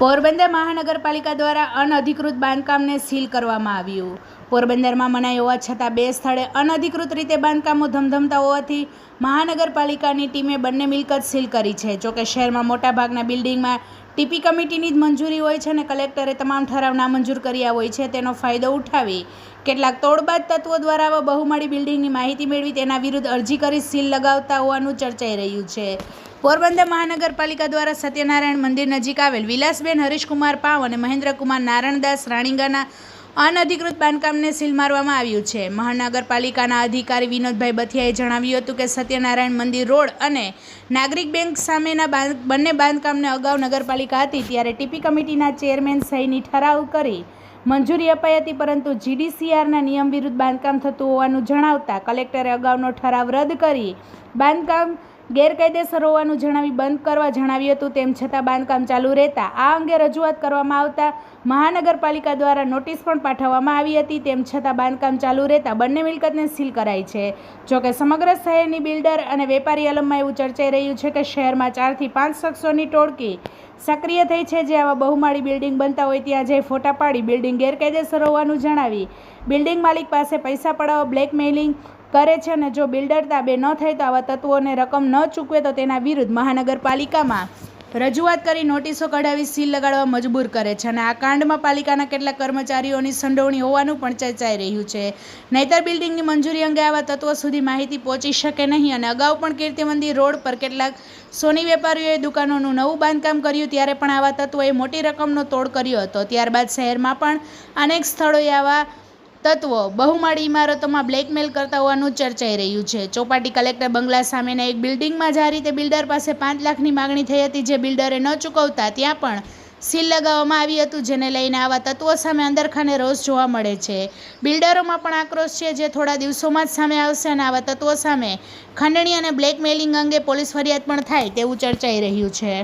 પોરબંદર મહાનગરપાલિકા દ્વારા અનઅધિકૃત બાંધકામને સીલ કરવામાં આવ્યું. પોરબંદરમાં મનાઈ હોવા છતાં બે સ્થળે અનઅધિકૃત રીતે બાંધકામો ધમધમતા હોવાથી મહાનગરપાલિકાની ટીમે બંને મિલકત સીલ કરી છે. જોકે શહેરમાં મોટાભાગના બિલ્ડિંગમાં ટીપી કમિટીની જ મંજૂરી હોય છે અને કલેક્ટરે તમામ ઠરાવ નામંજૂર કર્યા હોય છે તેનો ફાયદો ઉઠાવી કેટલાક તોડબાદ તત્વો દ્વારા બહુમાળી બિલ્ડિંગની માહિતી મેળવી તેના વિરુદ્ધ અરજી કરી સીલ લગાવતા હોવાનું ચર્ચાઈ રહ્યું છે. પોરબંદર મહાનગરપાલિકા દ્વારા સત્યનારાયણ મંદિર નજીક આવેલ વિલાસબેન હરીશકુમાર પાવ અને મહેન્દ્રકુમાર નારણદાસ રાણીગાના અનધિકૃત બાંધકામને સીલ મારવામાં આવ્યું છે. મહાનગરપાલિકાના અધિકારી વિનોદભાઈ બથિયાએ જણાવ્યું હતું કે સત્યનારાયણ મંદિર રોડ અને નાગરિક બેંક સામેના બંને બાંધકામને અગાઉ નગરપાલિકા હતી ત્યારે ટીપી કમિટીના ચેરમેન સહીની ઠરાવ કરી મંજૂરી અપાઈ હતી, પરંતુ જીડીસીઆરના નિયમ વિરુદ્ધ બાંધકામ થતું હોવાનું જણાવતા કલેક્ટરે અગાઉનો ઠરાવ રદ કરી બાંધકામ ગેરકાયદેસર હોવાનું જણાવી બંધ કરવા જણાવ્યું હતું. તેમ છતાં બાંધકામ ચાલુ રહેતા આ અંગે રજૂઆત કરવામાં આવતા મહાનગરપાલિકા દ્વારા નોટિસ પણ પાઠવવામાં આવી હતી. તેમ છતાં બાંધકામ ચાલુ રહેતા બંને મિલકતને સીલ કરાઈ છે. જોકે સમગ્ર શહેરની બિલ્ડર અને વેપારી આલમમાં એવું ચર્ચાઈ રહ્યું છે કે શહેરમાં ચારથી પાંચ શખ્સોની ટોળકી સક્રિય થઈ છે. જે આવા બહુમાળી બિલ્ડિંગ બનતા હોય ત્યાં જઈ ફોટા પાડી બિલ્ડિંગ ગેરકાયદેસર હોવાનું જણાવી બિલ્ડિંગ માલિક પાસે પૈસા પડાવો, બ્લેકમેલિંગ કરે છે અને જો બિલ્ડર તાબે ન થાય તો આવા તત્વોને રકમ ન ચૂકવે તો તેના વિરુદ્ધ મહાનગરપાલિકામાં રજૂઆત કરી નોટિસો કઢાવી સીલ લગાડવા મજબૂર કરે છે. અને આ કાંડમાં પાલિકાના કેટલાક કર્મચારીઓની સંડોવણી હોવાનું પણ ચર્ચાઈ રહ્યું છે. નહીતર બિલ્ડિંગની મંજૂરી અંગે આવા તત્વો સુધી માહિતી પહોંચી શકે નહીં અને અગાઉ પણ કીર્તિ મંદિર રોડ પર કેટલાક સોની વેપારીઓએ દુકાનોનું નવું બાંધકામ કર્યું ત્યારે પણ આવા તત્વોએ મોટી રકમનો તોડ કર્યો હતો. ત્યારબાદ શહેરમાં પણ અનેક સ્થળોએ આવા તત્વો. બહુમાળી ઇમારતોમાં બ્લેકમેલ કરતા હોવાનું ચર્ચાઈ રહ્યું છે. ચોપાટી કલેક્ટર બંગલા સામેના એક બિલ્ડિંગમાં જ રીતે બિલ્ડર પાસે પાંચ લાખની માગણી થઈ હતી જે બિલ્ડરે ન ચૂકવતા ત્યાં પણ સીલ લગાવવામાં આવી હતું, જેને લઈને આવા તત્વો સામે અંદરખાને રોષ જોવા મળે છે. બિલ્ડરોમાં પણ આક્રોશ છે, જે થોડા દિવસોમાં જ સામે આવશે અને આવા તત્વો સામે ખંડણી અને બ્લેકમેલિંગ અંગે પોલીસ ફરિયાદ પણ થાય તેવું ચર્ચાઈ રહ્યું છે.